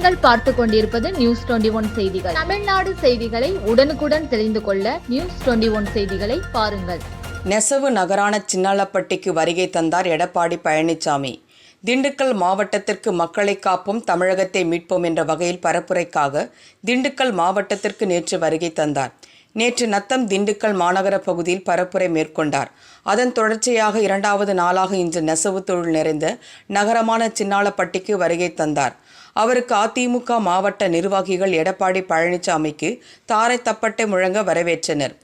நீங்கள் பார்த்து கொண்டிருப்பது நியூஸ் டுவெண்டி ஒன் செய்திகள். தமிழ்நாடு செய்திகளை உடனுக்குடன் தெரிந்து கொள்ள நியூஸ் டுவெண்டி ஒன் செய்திகளை பாருங்கள். நெசவு நகரான சின்னாளப்பட்டிக்கு வருகை தந்தார் எடப்பாடி பழனிசாமி. திண்டுக்கல் மாவட்டத்திற்கு மக்களை காப்போம் தமிழகத்தை மீட்போம் என்ற வகையில் பரப்புரைக்காக திண்டுக்கல் மாவட்டத்திற்கு நேற்று வருகை தந்தார். நேற்று நத்தம் திண்டுக்கல் மாநகர பகுதியில் பரப்புரை மேற்கொண்டார். அதன் தொடர்ச்சியாக இரண்டாவது நாளாக இன்று நெசவு தொழில் நிறைந்த நகரமான சின்னாளப்பட்டிக்கு வருகை தந்தார். அவருக்கு அதிமுக மாவட்ட நிர்வாகிகள் எடப்பாடி பழனிசாமிக்கு தாரை தப்பட்டை முழங்க வரவேற்றனர்.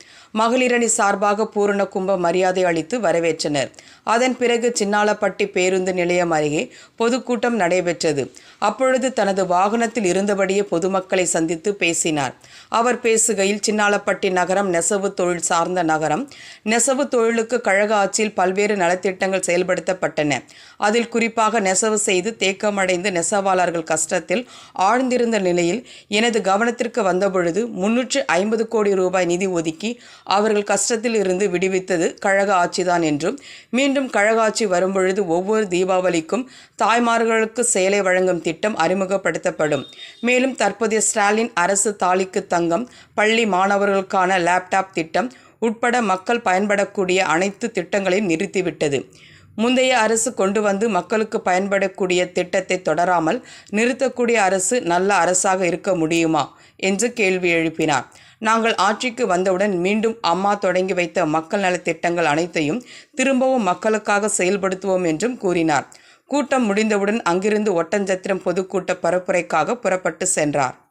மகளிரணி சார்பாக பூரண கும்ப மரியாதை அளித்து வரவேற்றனர். அதன் பிறகு சின்னாலப்பட்டி பேருந்து நிலையம் அருகே பொதுக்கூட்டம் நடைபெற்றது. அப்பொழுது தனது வாகனத்தில் இருந்தபடியே பொதுமக்களை சந்தித்து பேசினார். அவர் பேசுகையில் சின்னாலப்பட்டி நகரம் நெசவு தொழில் சார்ந்த நகரம். நெசவு தொழிலுக்கு கழக ஆட்சியில் பல்வேறு நலத்திட்டங்கள் செயல்படுத்தப்பட்டன. அதில் குறிப்பாக நெசவு செய்து தேக்கமடைந்து நெசவாளர்கள் கஷ்டத்தில் ஆழ்ந்திருந்த நிலையில் எனது கவனத்திற்கு வந்தபொழுது முன்னூற்று ஐம்பது கோடி ரூபாய் நிதி ஒதுக்கி அவர்கள் கஷ்டத்தில் இருந்து விடுவித்தது கழக ஆட்சிதான் என்றும் மீண்டும் கழக ஆட்சி வரும்பொழுது ஒவ்வொரு தீபாவளிக்கும் தாய்மார்களுக்கு சேலை வழங்கும் திட்டம் அறிமுகப்படுத்தப்படும். மேலும் தற்போதைய ஸ்டாலின் அரசு தாலிக்கு தங்கம் பள்ளி மாணவர்களுக்கான லேப்டாப் திட்டம் உட்பட மக்கள் பயன்படக்கூடிய அனைத்து திட்டங்களையும் நிறுத்திவிட்டது. முந்தைய அரசு கொண்டு வந்து மக்களுக்கு பயன்படக்கூடிய திட்டத்தை தொடராமல் நிறுத்தக்கூடிய அரசு நல்ல அரசாக இருக்க முடியுமா? என்று கேள்வி எழுப்பினார். நாங்கள் ஆட்சிக்கு வந்தவுடன் மீண்டும் அம்மா தொடங்கி வைத்த மக்கள் நலத் திட்டங்கள் அனைத்தையும் திரும்பவும் மக்களுக்காக செயல்படுத்துவோம் என்றும் கூறினார். கூட்டம் முடிந்தவுடன் அங்கிருந்து ஒட்டஞ்சத்திரம் பொதுக்கூட்ட பரப்புரைக்காக புறப்பட்டு சென்றார்.